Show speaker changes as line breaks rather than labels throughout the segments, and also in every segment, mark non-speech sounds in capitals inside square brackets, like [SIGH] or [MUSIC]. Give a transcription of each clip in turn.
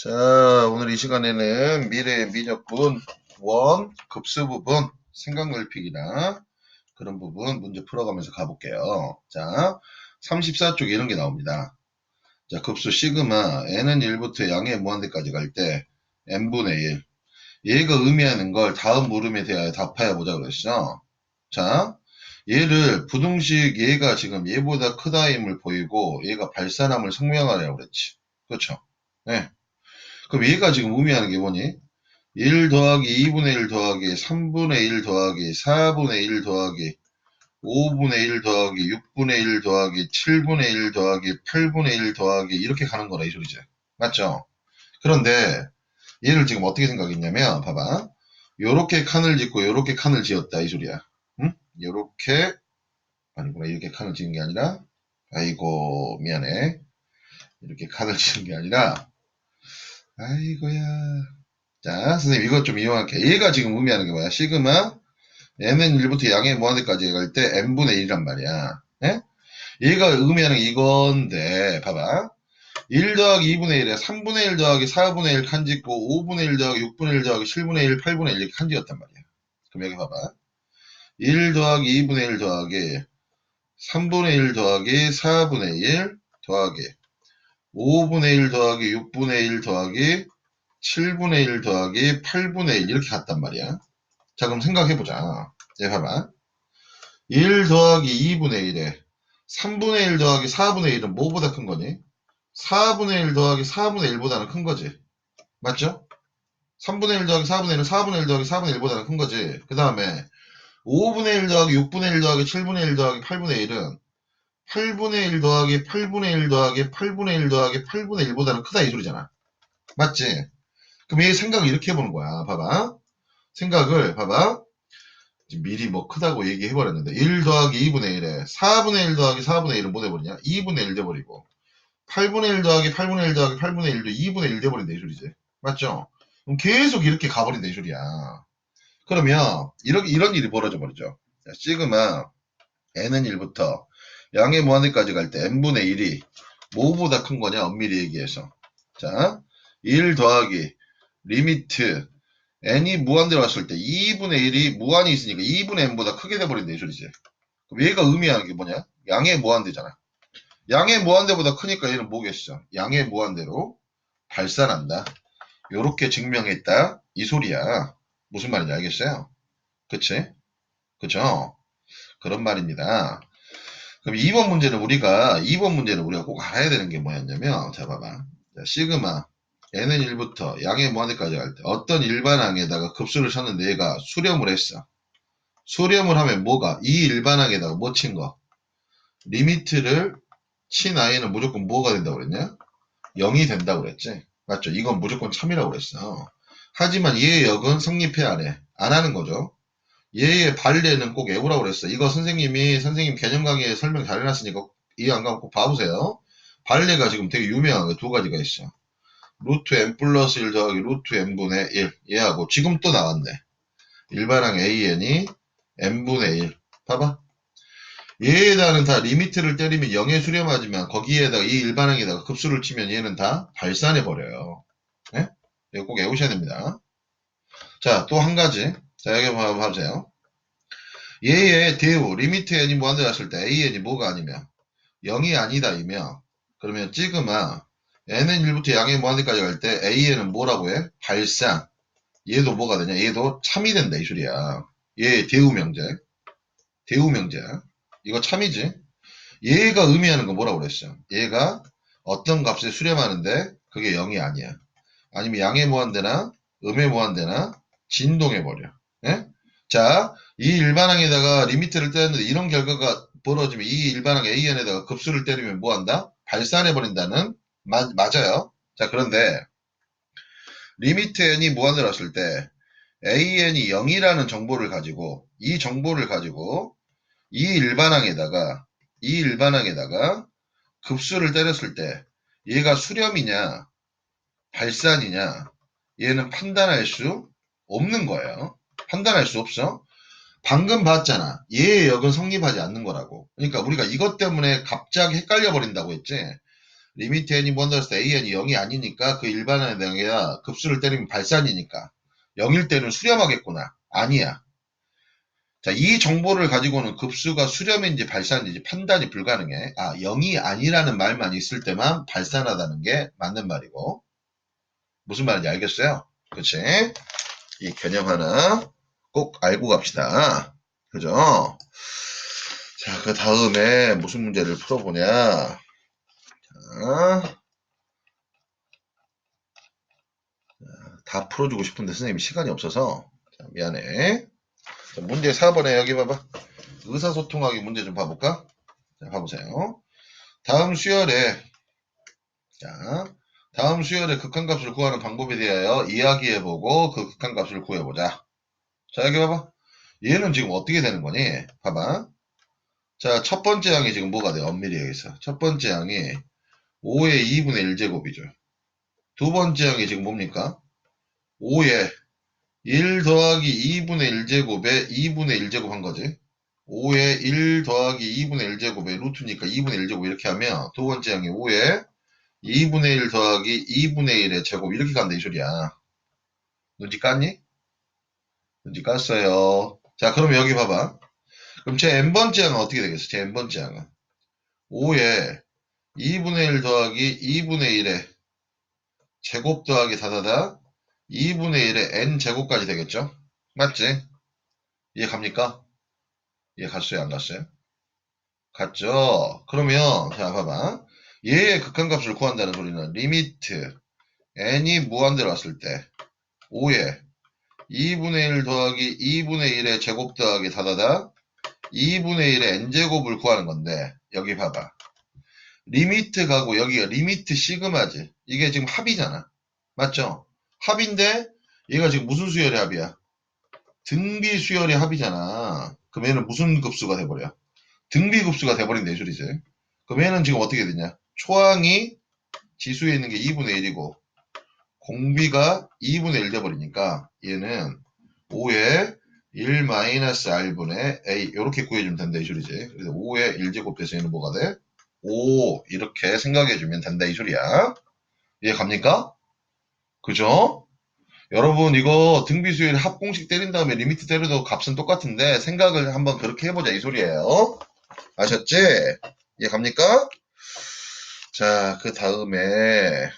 자, 오늘 이 시간에는 미래의 미적분, 원, 급수 부분, 생각 넓히기나 그런 부분 문제 풀어가면서 가볼게요. 자, 34쪽 이런 게 나옵니다. 자, 급수 시그마, n은 1부터 양의 무한대까지 갈 때 n분의 1. 얘가 의미하는 걸 다음 물음에 대하여 답하여 보자 그랬죠. 자, 얘를 부등식 얘가 지금 얘보다 크다임을 보이고 얘가 발산함을 설명하려고 그랬지. 그렇죠? 네. 그럼 얘가 지금 의미하는 게 뭐니? 1 더하기 2분의 1 더하기 3분의 1 더하기 4분의 1 더하기 5분의 1 더하기 6분의 1 더하기 7분의 1 더하기 8분의 1 더하기 이렇게 가는 거라 이 소리죠. 맞죠? 그런데 얘를 지금 어떻게 생각했냐면 봐봐. 요렇게 칸을 짓고 요렇게 칸을 지었다 이 소리야. 응? 요렇게 아니구나 이렇게 칸을 지은 게 아니라 아이고 미안해. 이렇게 칸을 [LAUGHS] 지은 게 아니라 아이고야. 자, 선생님 이것 좀 이용할게. 얘가 지금 의미하는 게 뭐야? 시그마 n은 1부터 양의 무한대까지 갈 때 n분의 1이란 말이야. 예? 얘가 의미하는 게 이건데 봐봐. 1 더하기 2분의 1에 3분의 1 더하기 4분의 1 칸짓고 5분의 1 더하기 6분의 1 더하기 7분의 1, 8분의 1 이렇게 칸짓었단 말이야. 그럼 여기 봐봐. 1 더하기 2분의 1 더하기 3분의 1 더하기 4분의 1 더하기 5분의 1 더하기 6분의 1 더하기 7분의 1 더하기 8분의 1 이렇게 갔단 말이야. 자 그럼 생각해보자. 얘 봐봐. 1 더하기 2분의 1에 3분의 1 더하기 4분의 1은 뭐보다 큰 거니? 4분의 1 더하기 4분의 1보다는 큰 거지. 맞죠? 3분의 1 더하기 4분의 1은 4분의 1 더하기 4분의 1보다는 큰 거지. 그 다음에 5분의 1 더하기 6분의 1 더하기 7분의 1 더하기 8분의 1은 8분의 1 더하기 8분의 1 더하기 8분의 1 더하기 8분의 1보다는 크다 이 소리잖아. 맞지? 그럼 얘 생각을 이렇게 해보는 거야. 봐봐. 생각을 봐봐. 미리 뭐 크다고 얘기해버렸는데 1 더하기 2분의 1에 4분의 1 더하기 4분의 1은 뭐 돼버리냐? 2분의 1 돼버리고 8분의 1 더하기 8분의 1 더하기 8분의 1도 2분의 1 돼버린다 이 소리지. 맞죠? 그럼 계속 이렇게 가버린다 이 소리야. 그러면 이렇게 이런 일이 벌어져 버리죠. 자, 시그마 n은 1부터 양의 무한대까지 갈 때 n분의 1이 뭐보다 큰 거냐? 엄밀히 얘기해서. 자, 1 더하기 리미트 n이 무한대로 갔을 때 2분의 1이 무한이 있으니까 2분의 n보다 크게 돼버린다 이 소리지. 그럼 얘가 의미하는 게 뭐냐? 양의 무한대잖아. 양의 무한대보다 크니까 얘는 뭐겠어? 양의 무한대로 발산한다. 요렇게 증명했다. 이 소리야. 무슨 말인지 알겠어요? 그치? 그쵸? 그런 말입니다. 그럼 2번 문제는 우리가, 2번 문제는 우리가 꼭 알아야 되는 게 뭐였냐면, 자, 봐봐. 자, 시그마, n은 1부터 양의 무한대까지 갈 때 어떤 일반항에다가 급수를 쳤는데 얘가 수렴을 했어. 수렴을 하면 뭐가? 이 일반항에다가 뭐 친 거? 리미트를 친 아이는 무조건 뭐가 된다고 그랬냐? 0이 된다고 그랬지. 맞죠? 이건 무조건 참이라고 그랬어. 하지만 얘의 역은 성립해야 안 해. 안 하는 거죠. 얘의 발레는 꼭 외우라고 그랬어. 이거 선생님이 선생님 개념 강의에 설명 잘 해놨으니까 이해 안 가면 꼭 봐보세요. 발레가 지금 되게 유명한 거두 가지가 있어. 루트 n 플러스 1 더하기 루트 n분의 1 얘하고 지금 또 나왔네. 일반항 an이 n분의 1 봐봐. 얘에다는 다 리미트를 때리면 0에 수렴하지만 거기에다가 이 일반항에다가 급수를 치면 얘는 다 발산해 버려요. 네? 이거 꼭 외우셔야 됩니다. 자, 또 한 가지. 자, 여기 한번 봐보세요. 얘의 대우, 리미트 n이 무한대 갔을 때 an이 뭐가 아니며 0이 아니다이며 그러면 지그마 n은 1부터 양의 무한대까지 갈 때 an은 뭐라고 해? 발산. 얘도 뭐가 되냐? 얘도 참이 된다 이 소리야. 얘 대우 명제. 대우 명제. 이거 참이지. 얘가 의미하는 건 뭐라고 그랬어? 얘가 어떤 값에 수렴하는데 그게 0이 아니야. 아니면 양의 무한대나 음의 무한대나 진동해 버려. 예? 자, 이 일반항에다가 리미트를 떼는데 이런 결과가 벌어지면 이 일반항 AN에다가 급수를 때리면 뭐 한다? 발산해 버린다는 마- 맞아요. 자, 그런데 리미트 n이 무한대로 왔을 때 an이 0이라는 정보를 가지고 이 정보를 가지고 이 일반항에다가 이 일반항에다가 급수를 때렸을 때 얘가 수렴이냐 발산이냐 얘는 판단할 수 없는 거예요. 판단할 수 없어. 방금 봤잖아. 얘의 역은 성립하지 않는 거라고. 그러니까 우리가 이것 때문에 갑자기 헷갈려 버린다고 했지. 리미트 n이 무한대로 an이 0이 아니니까 그 일반의 내가 급수를 때리면 발산이니까 0일 때는 수렴하겠구나. 아니야. 자, 이 정보를 가지고는 급수가 수렴인지 발산인지 판단이 불가능해. 아, 0이 아니라는 말만 있을 때만 발산하다는 게 맞는 말이고. 무슨 말인지 알겠어요? 그치? 이 개념 하나 꼭 알고 갑시다. 그죠? 자, 그 다음에 무슨 문제를 풀어보냐. 자, 다 풀어주고 싶은데 선생님이 시간이 없어서 자, 미안해. 자, 문제 4번에 여기 봐봐. 의사소통하기 문제 좀 봐볼까? 자, 봐보세요. 다음 수열에 자, 다음 수열의 극한값을 구하는 방법에 대하여 이야기해보고 그 극한값을 구해보자. 자, 여기 봐봐. 얘는 지금 어떻게 되는 거니? 봐봐. 자, 첫 번째 항이 지금 뭐가 돼? 엄밀히 여기서. 첫 번째 항이 5의 2분의 1제곱이죠. 두 번째 항이 지금 뭡니까? 5에 1 더하기 2분의 1제곱에 2분의 1제곱 한 거지. 5에 1 더하기 2분의 1제곱에 루트니까 2분의 1제곱 이렇게 하면 두 번째 항이 5에 2분의 1 더하기 2분의 1의 제곱 이렇게 간다 이 소리야. 눈치 깠니? 눈치 깠어요. 자 그럼 여기 봐봐. 그럼 제 n번째 항은 어떻게 되겠어? 제 n번째 항은 5에 2분의 1 더하기 2분의 1의 제곱 더하기 다다다 2분의 1의 n 제곱까지 되겠죠? 맞지? 이해 갑니까? 이해 갔어요? 안 갔어요? 갔죠? 그러면 자 봐봐 얘의 극한값을 구한다는 소리는 리미트 n이 무한대로 왔을 때 5에 2분의 1 더하기 2분의 1의 제곱 더하기 다다다 2분의 1의 n제곱을 구하는 건데 여기 봐봐 리미트 가고 여기가 리미트 시그마지 이게 지금 합이잖아 맞죠? 합인데 얘가 지금 무슨 수열의 합이야? 등비 수열의 합이잖아 그럼 얘는 무슨 급수가 돼버려? 등비 급수가 돼버린다 이 소리지 그럼 얘는 지금 어떻게 되냐 초항이 지수에 있는 게 2분의 1이고 공비가 2분의 1 돼버리니까 얘는 5에 1-r분의 a 이렇게 구해주면 된다 이 소리지 그래서 5에 1제곱 돼서 얘는 뭐가 돼? 5 이렇게 생각해주면 된다 이 소리야 이해 갑니까? 그죠? 여러분 이거 등비수열 합공식 때린 다음에 리미트 때려도 값은 똑같은데 생각을 한번 그렇게 해보자 이 소리예요 아셨지? 이해 갑니까? 자, 그 다음에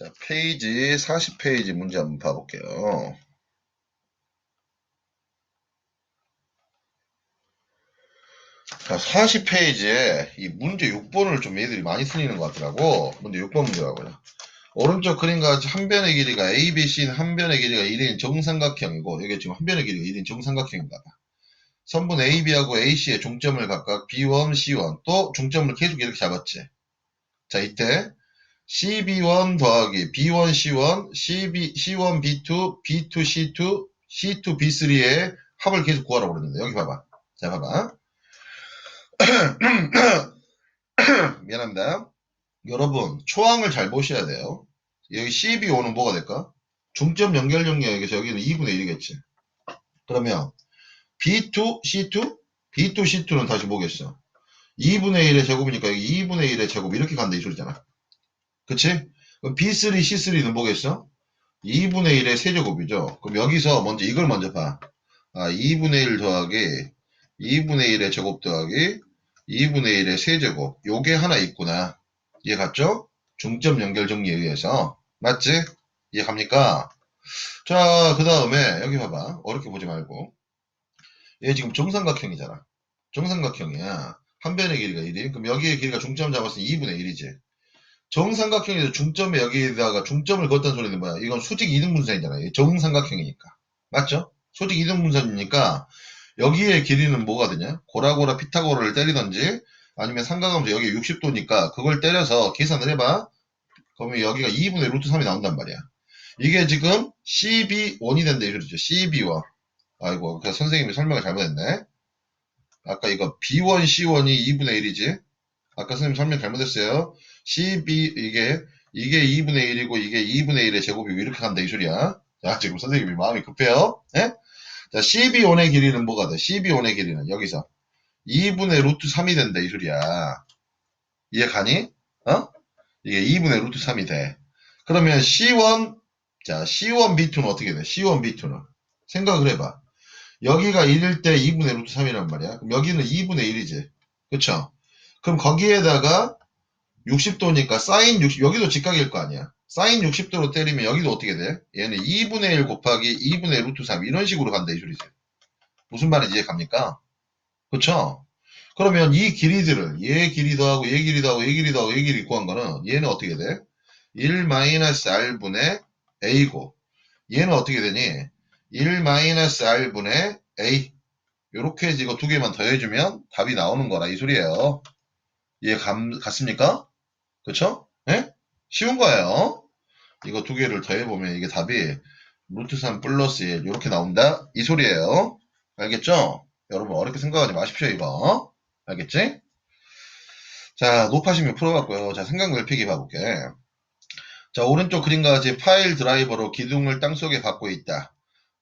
자, 페이지 40페이지 문제 한번 봐볼게요. 자, 40페이지에 이 문제 6번을 좀 얘들이 많이 틀리는 것 같더라고. 문제 6번 문제가고요. 오른쪽 그림과 같이 한 변의 길이가 A, B, C는 한 변의 길이가 1인 정삼각형이고 이게 지금 한 변의 길이가 1인 정삼각형인가 봐. 선분 AB하고 AC의 종점을 각각 B1, C1 또 종점을 계속 이렇게 잡았지. 자 이때 CB1 더하기 B1, C1, CB, C1, B2, B2, C2, C2, B3의 합을 계속 구하라고 그러는데 여기 봐봐. 자 봐봐. [CLEARS THROAT] 미안합니다. 여러분 초항을 잘 보셔야 돼요. 여기 CB5는 뭐가 될까? 중점 연결 영역에서 여기는 2분의 1이겠지. 그러면 B2, C2? B2, C2는 다시 뭐겠어? 2분의 1의 제곱이니까 여기 2분의 1의 제곱 이렇게 간다 이 소리잖아. 그치? 그럼 B3, C3는 뭐겠어? 2분의 1의 세제곱이죠. 그럼 여기서 먼저 이걸 먼저 봐. 아, 2분의 1 더하기 2분의 1의 제곱 더하기 2분의 1의 세제곱. 요게 하나 있구나. 이해 갔죠? 중점 연결 정리에 의해서. 맞지? 이해 갑니까? 자, 그 다음에 여기 봐봐. 어렵게 보지 말고. 얘 지금 정삼각형이잖아. 정삼각형이야. 한 변의 길이가 1이. 그럼 여기의 길이가 중점 잡았으니 2분의 1이지. 정삼각형에서 중점에 여기다가 중점을 걷던 소리는 뭐야? 이건 수직 이등분선이잖아. 정삼각형이니까. 맞죠? 수직 이등분선이니까 여기의 길이는 뭐가 되냐? 고라고라 피타고라를 때리던지 아니면 삼각함수 여기 60도니까 그걸 때려서 계산을 해봐. 그러면 여기가 2분의 루트 3이 나온단 말이야. 이게 지금 CB1이 된다 이 소리죠. CB1. 아이고, 그 선생님이 설명을 잘못했네. 아까 이거 B1, C1이 2분의 1이지. 아까 선생님 설명 잘못했어요. CB, 이게, 이게 2분의 1이고, 이게 2분의 1의 제곱이고, 이렇게 간다, 이 소리야. 자, 지금 선생님이 마음이 급해요. 예? 자, CB1의 길이는 뭐가 돼? CB1의 길이는 여기서 2분의 루트 3이 된다, 이 소리야. 이해 가니? 어? 이게 2분의 루트 3이 돼. 그러면 C1, 자, C1, B2는 어떻게 돼? C1, B2는. 생각을 해봐. 여기가 1일 때 2분의 루트 3이란 말이야. 그럼 여기는 2분의 1이지. 그쵸? 그럼 거기에다가 60도니까 사인 60, 여기도 직각일 거 아니야. 사인 60도로 때리면 여기도 어떻게 돼? 얘는 2분의 1 곱하기 2분의 루트 3 이런 식으로 간다 이 소리지. 무슨 말인지 이해 갑니까? 그쵸? 그러면 이 길이들을 얘 길이 더하고 얘 길이 더하고 얘 길이 더하고 얘 길이 구한 거는 얘는 어떻게 돼? 1 마이너스 r분의 a고 얘는 어떻게 되니? 1 마이너스 r분의 a 요렇게 해서 이거 두 개만 더해주면 답이 나오는 거라 이 소리예요. 이해 감, 갔습니까? 그쵸? 예? 쉬운 거예요. 이거 두 개를 더해보면 이게 답이 루트 3 플러스 1 이렇게 나온다 이 소리예요. 알겠죠? 여러분 어렵게 생각하지 마십시오 이거. 알겠지? 자 높아지면 풀어봤고요. 자 생각 넓히기 봐볼게. 자 오른쪽 그림과 같이 파일 드라이버로 기둥을 땅속에 받고 있다.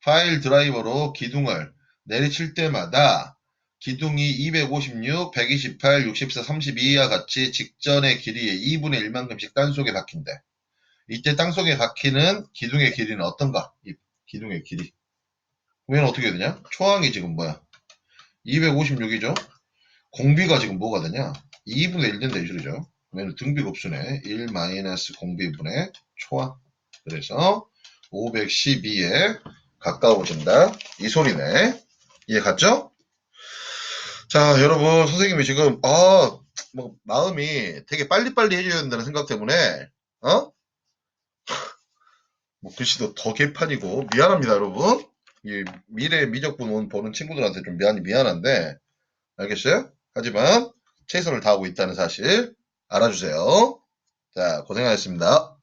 파일 드라이버로 기둥을 내리칠 때마다 기둥이 256, 128, 64, 32와 같이 직전의 길이의 2분의 1만큼씩 땅속에 박힌대. 이때 땅속에 박히는 기둥의 길이는 어떤가? 이 기둥의 길이. 그러면 어떻게 되냐? 초항이 지금 뭐야? 256이죠? 공비가 지금 뭐가 되냐? 2분의 1 된다 이 소리죠. 그러면 등비곱수네. 1 마이너스 공비분의 초항. 그래서 512에 가까워진다. 이 소리네. 이해 갔죠? 자, 여러분, 선생님이 지금, 아, 뭐, 마음이 되게 빨리빨리 해줘야 된다는 생각 때문에, 어? 뭐, 글씨도 더 개판이고, 미안합니다, 여러분. 이 미래 미적분 보는 친구들한테 좀 미안이 미안한데, 알겠어요? 하지만, 최선을 다하고 있다는 사실, 알아주세요. 자, 고생하셨습니다.